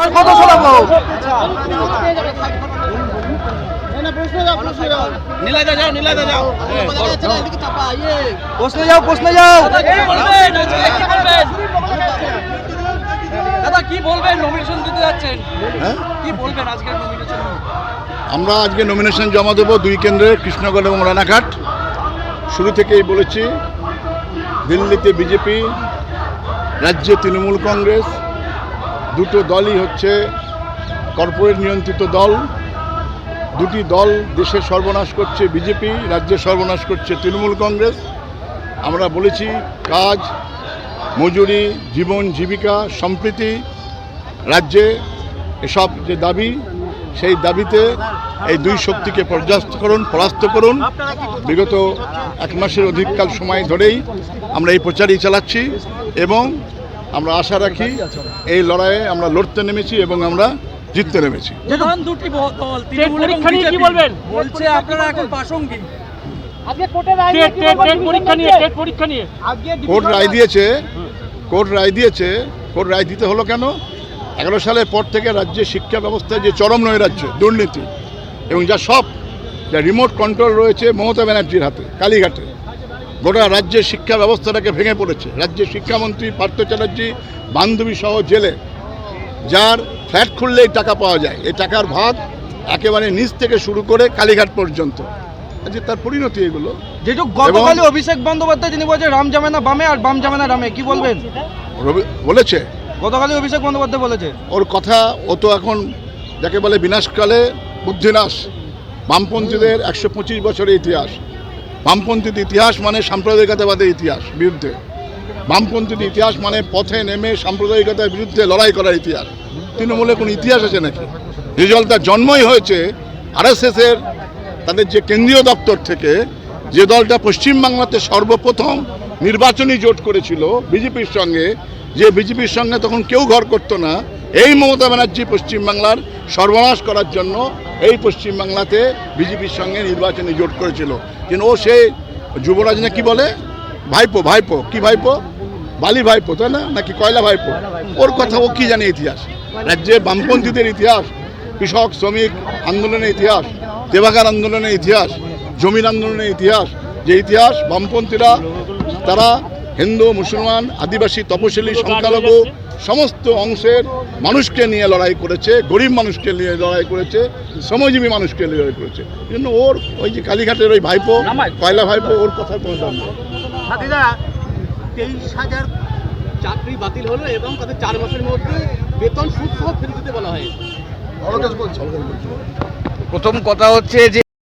আর কত শোনাবো নীলাদা যাও নীলাদা যাও। প্রশ্নে যাও প্রশ্নে যাও। দাদা কি বলবেন? নমিনেশন দিতে যাচ্ছেন। হ্যাঁ? কি বলবেন নমিনেশন আমরা আজকে নমিনেশন জমা দেবো দুই কেন্দ্রে কৃষ্ণগড় এবং রানাঘাট। শুরু থেকেই বলেছি দিল্লিতে বিজেপি রাজ্যে তৃণমূল কংগ্রেস দুটো দলই হচ্ছে কর্পোরেট নিয়ন্ত্রিত দল। দুটি দল দেশে সর্বনাশ করছে বিজেপি রাজ্যে সর্বনাশ করছে তৃণমূল কংগ্রেস। আমরা বলেছি, কাজ, মজুরি, জীবন, জীবিকা, সম্প্রীতি, রাজ্যে এসব যে দাবি, সেই দাবিতে এই দুই শক্তিকে পর্যাস্ত করুন, পরাস্ত করুন। বিগত এক মাসের অধিককাল সময় ধরেই আমরা এই প্রচারই চালাচ্ছি এবং আমরা আশা রাখি এই লড়াইয়ে আমরা লড়তে নেমেছি এবং আমরা জিততে নেমেছি। প্রধান দুটি দল তৃণমূল এবং পরীক্ষা নিয়ে কি বলবেন? বলছে আপনারা এখন প্রাসঙ্গিক টেট টেট টেট পরীক্ষা নিয়ে। টেট পরীক্ষা নিয়ে কোর্ট রায় দিয়েছে। কোর্ট রায় দিয়েছে। কোর্ট রায় দিতে হলো কেন? এগারো সালের পর থেকে রাজ্যের শিক্ষা ব্যবস্থায় যে চরম নয় রাজ্য দুর্নীতি এবং যা সব যা রিমোট কন্ট্রোল রয়েছে মমতা ব্যানার্জির হাতে কালীঘাটে। গোটা রাজ্যের শিক্ষা ব্যবস্থাটাকে ভেঙে পড়েছে। রাজ্যের শিক্ষামন্ত্রী পার্থ চ্যাটার্জি বান্ধবী সহ জেলে। যার ফ্ল্যাট খুললেই টাকা পাওয়া যায়। এই টাকার ভাগ একেবারে নিচ থেকে শুরু করে কালীঘাট পর্যন্ত। আজকে তার পরিণতি এগুলো? যেটু গতকালই অভিষেক বন্দ্যোপাধ্যায় তিনি বলছেন রাম যাবে না বামে আর বাম যাবে না রামে। কি বলবেন? বলেছে? গতকালই অভিষেক বন্দ্যোপাধ্যায় বলেছে। ওর কথা ও তো এখন যাকে বলে বিনাশকালে বুদ্ধিনাশ। বামপন্থীদের একশো পঁচিশ বছরের ইতিহাস। বামপন্থীর ইতিহাস মানে সাম্প্রদায়িকতাবাদের ইতিহাস, বিরুদ্ধে। বামপন্থীর ইতিহাস মানে পথে নেমে সাম্প্রদায়িকতার বিরুদ্ধে লড়াই করার ইতিহাস। তৃণমূলে কোনো ইতিহাস আছে নাকি? রেজাল্ট তার জন্মই হয়েছে আরএসএসের তাদের যে কেন্দ্রীয় দপ্তর থেকে, যে দলটা পশ্চিমবাংলাতে সর্বপ্রথম নির্বাচনী জোট করেছিল বিজেপির সঙ্গে, যে বিজেপির সঙ্গে তখন কেউ ঘর করতো না, এই মমতা ব্যানার্জি পশ্চিমবাংলার সর্বনাশ করার জন্য এই পশ্চিমবাংলাতে বিজেপির সঙ্গে নির্বাচনে জোট করেছিল। কিন্তু ও সে যুবরাজ না কি বলে? ভাইপো ভাইপো। কি ভাইপো? বালি ভাইপো, তাই না? নাকি কয়লা ভাইপো? ওর কথা ও কি জানে ইতিহাস? রাজ্যের বামপন্থীদের ইতিহাস, কৃষক, শ্রমিক আন্দোলনের ইতিহাস দেবাগার আন্দোলনের ইতিহাস, জমির আন্দোলনের ইতিহাস, যে ইতিহাস বামপন্থীরা, তারা হিন্দু, মুসলমান, আদিবাসী, তপশিলি, সংখ্যালঘু, সমস্ত অংশের মানুষকে নিয়ে লড়াই করেছে গরিব মানুষকে নিয়ে লড়াই করেছে শ্রমজীবী মানুষকে নিয়ে লড়াই করেছে। জন্য ওর ওই যে কালীঘাটের ওই ভাইপো কয়লা ভাইপো ওর কথার কোনো দাম নেই। সাথীরা তেইশ হাজার চাকরি বাতিল হলো এবং তাদের চার মাসের মধ্যে বেতন সুদ সহ ফেরত দিতে বলা হয়েছে। প্রথম কথা হচ্ছে যে